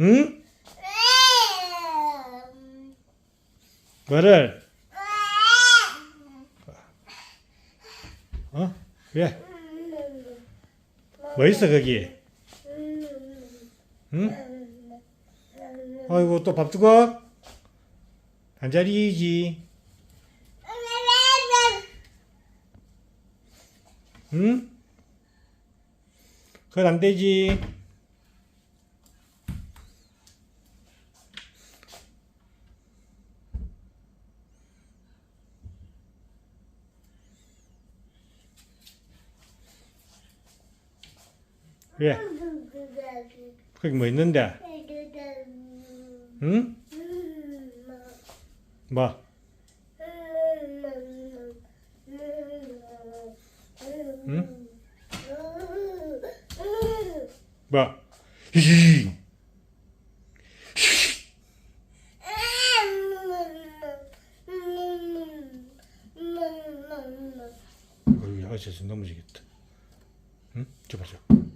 응? 뭐를? 어? 왜? 뭐 있어 거기? 응? 아이고 또 밥 주고? 한 자리지. 응? 그건 안 되지. 왜? 거기 뭐 있는데? 응? 뭐? 응? 뭐? 히히. 아저씨 넘어지겠다. 응? 줘봐, 줘.